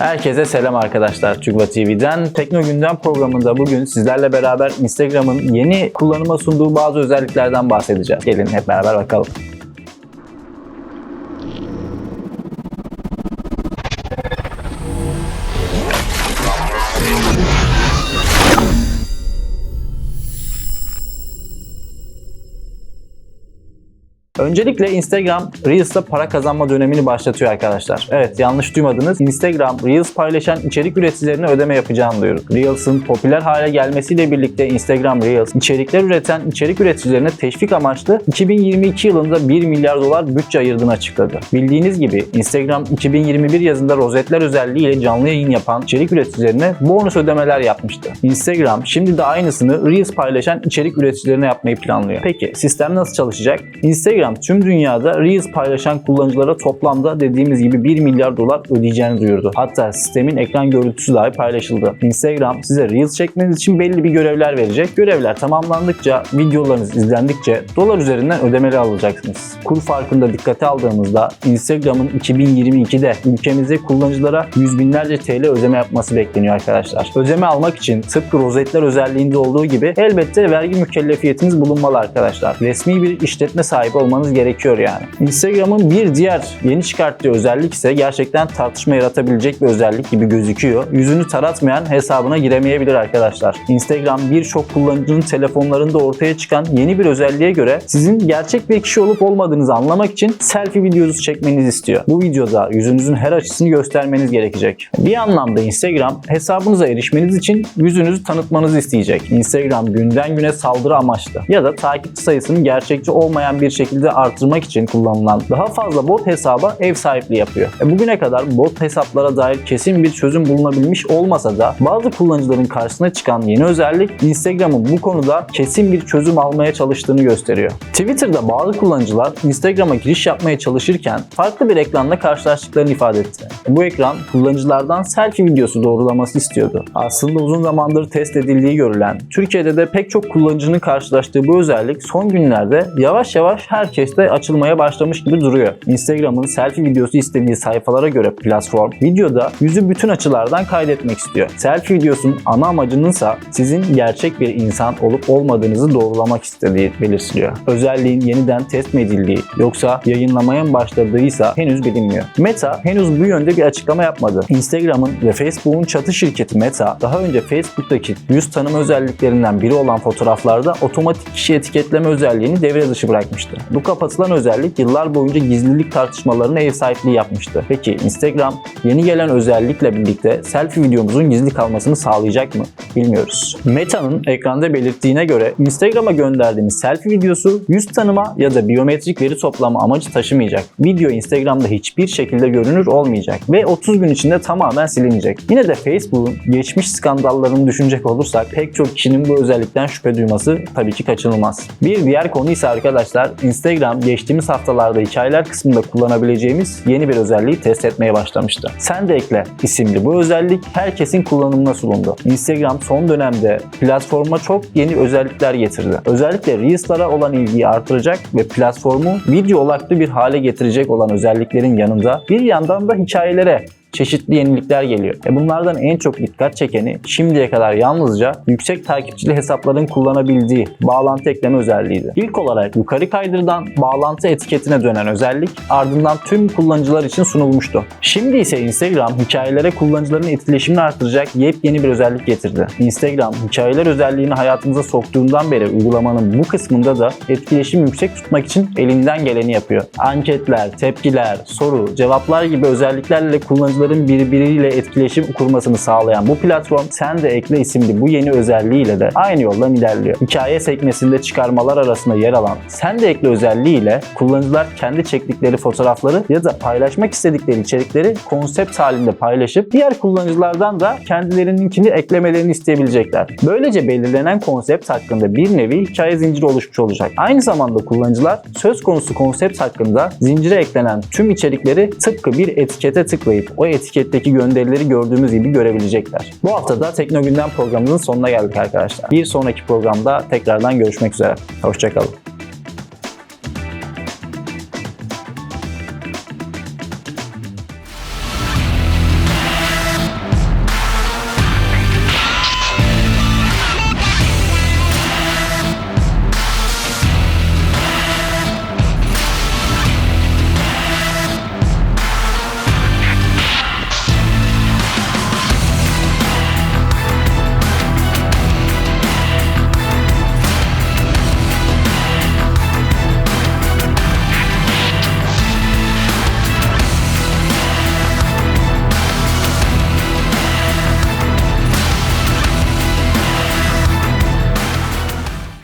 Herkese selam arkadaşlar Tügva TV'den. Tekno Gündem programında bugün sizlerle beraber Instagram'ın yeni kullanıma sunduğu bazı özelliklerden bahsedeceğiz. Gelin hep beraber bakalım. Öncelikle Instagram Reels'ta para kazanma dönemini başlatıyor arkadaşlar. Evet yanlış duymadınız. Instagram Reels paylaşan içerik üreticilerine ödeme yapacağını duyurdu. Reels'ın popüler hale gelmesiyle birlikte Instagram Reels içerikler üreten içerik üreticilerine teşvik amaçlı 2022 yılında 1 milyar dolar bütçe ayırdığını açıkladı. Bildiğiniz gibi Instagram 2021 yazında rozetler özelliğiyle canlı yayın yapan içerik üreticilerine bonus ödemeler yapmıştı. Instagram şimdi de aynısını Reels paylaşan içerik üreticilerine yapmayı planlıyor. Peki sistem nasıl çalışacak? Instagram tüm dünyada Reels paylaşan kullanıcılara toplamda dediğimiz gibi 1 milyar dolar ödeyeceğini duyurdu. Hatta sistemin ekran görüntüsü dahi paylaşıldı. Instagram size Reels çekmeniz için belli bir görevler verecek. Görevler tamamlandıkça, videolarınız izlendikçe dolar üzerinden ödemeli alacaksınız. Kur farkında dikkate aldığımızda Instagram'ın 2022'de ülkemizde kullanıcılara yüz binlerce TL ödeme yapması bekleniyor arkadaşlar. Ödeme almak için tıpkı rozetler özelliğinde olduğu gibi elbette vergi mükellefiyetiniz bulunmalı arkadaşlar. Resmi bir işletme sahibi olmanız gerekiyor yani. Instagram'ın bir diğer yeni çıkarttığı özellik ise gerçekten tartışma yaratabilecek bir özellik gibi gözüküyor. Yüzünü taratmayan hesabına giremeyebilir arkadaşlar. Instagram birçok kullanıcının telefonlarında ortaya çıkan yeni bir özelliğe göre sizin gerçek bir kişi olup olmadığınızı anlamak için selfie videosu çekmenizi istiyor. Bu videoda yüzünüzün her açısını göstermeniz gerekecek. Bir anlamda Instagram hesabınıza erişmeniz için yüzünüzü tanıtmanızı isteyecek. Instagram günden güne saldırı amaçlı ya da takipçi sayısının gerçekçi olmayan bir şekilde artırmak için kullanılan daha fazla bot hesaba ev sahipliği yapıyor. E bugüne kadar bot hesaplara dair kesin bir çözüm bulunabilmiş olmasa da bazı kullanıcıların karşısına çıkan yeni özellik Instagram'ın bu konuda kesin bir çözüm almaya çalıştığını gösteriyor. Twitter'da bazı kullanıcılar Instagram'a giriş yapmaya çalışırken farklı bir ekranla karşılaştıklarını ifade etti. Bu ekran kullanıcılardan selfie videosu doğrulaması istiyordu. Aslında uzun zamandır test edildiği görülen, Türkiye'de de pek çok kullanıcının karşılaştığı bu özellik son günlerde yavaş yavaş herkeste açılmaya başlamış gibi duruyor. Instagram'ın selfie videosu istediği sayfalara göre platform videoda yüzü bütün açılardan kaydetmek istiyor. Selfie videosunun ana amacınınsa sizin gerçek bir insan olup olmadığınızı doğrulamak istediği belirtiliyor. Özelliğin yeniden test mi edildiği yoksa yayınlamaya mı başladığıysa henüz bilinmiyor. Meta henüz bu yönde bir açıklama yapmadı. Instagram'ın ve Facebook'un çatı şirketi Meta daha önce Facebook'taki yüz tanıma özelliklerinden biri olan fotoğraflarda otomatik kişi etiketleme özelliğini devre dışı bırakmıştı. Bu kapatılan özellik yıllar boyunca gizlilik tartışmalarına ev sahipliği yapmıştı. Peki Instagram yeni gelen özellikle birlikte selfie videomuzun gizli kalmasını sağlayacak mı? Bilmiyoruz. Meta'nın ekranda belirttiğine göre Instagram'a gönderdiğimiz selfie videosu yüz tanıma ya da biyometrik veri toplama amacı taşımayacak. Video Instagram'da hiçbir şekilde görünür olmayacak ve 30 gün içinde tamamen silinecek. Yine de Facebook'un geçmiş skandallarını düşünecek olursak pek çok kişinin bu özellikten şüphe duyması tabii ki kaçınılmaz. Bir diğer konu ise arkadaşlar Instagram geçtiğimiz haftalarda hikayeler kısmında kullanabileceğimiz yeni bir özelliği test etmeye başlamıştı. Sen de ekle isimli bu özellik herkesin kullanımına sunuldu. Instagram son dönemde platforma çok yeni özellikler getirdi. Özellikle Reels'lara olan ilgiyi artıracak ve platformu video odaklı bir hale getirecek olan özelliklerin yanında bir yandan da hikayelere çeşitli yenilikler geliyor. E bunlardan en çok dikkat çekeni şimdiye kadar yalnızca yüksek takipçili hesapların kullanabildiği bağlantı ekleme özelliğiydi. İlk olarak yukarı kaydırdan bağlantı etiketine dönen özellik ardından tüm kullanıcılar için sunulmuştu. Şimdi ise Instagram hikayelere kullanıcıların etkileşimini artıracak yepyeni bir özellik getirdi. Instagram hikayeler özelliğini hayatımıza soktuğundan beri uygulamanın bu kısmında da etkileşim yüksek tutmak için elinden geleni yapıyor. Anketler, tepkiler, soru, cevaplar gibi özelliklerle kullanıcı kullanıcıların birbiriyle etkileşim kurmasını sağlayan bu platform Sen de Ekle isimli bu yeni özelliğiyle de aynı yoldan ilerliyor. Hikaye sekmesinde çıkarmalar arasında yer alan Sen de Ekle özelliğiyle kullanıcılar kendi çektikleri fotoğrafları ya da paylaşmak istedikleri içerikleri konsept halinde paylaşıp diğer kullanıcılardan da kendilerininkini eklemelerini isteyebilecekler. Böylece belirlenen konsept hakkında bir nevi hikaye zinciri oluşmuş olacak. Aynı zamanda kullanıcılar söz konusu konsept hakkında zincire eklenen tüm içerikleri tıpkı bir etikete tıklayıp o etiketteki gönderileri gördüğümüz gibi görebilecekler. Bu hafta da Tekno Gündem programımızın sonuna geldik arkadaşlar. Bir sonraki programda tekrardan görüşmek üzere. Hoşçakalın.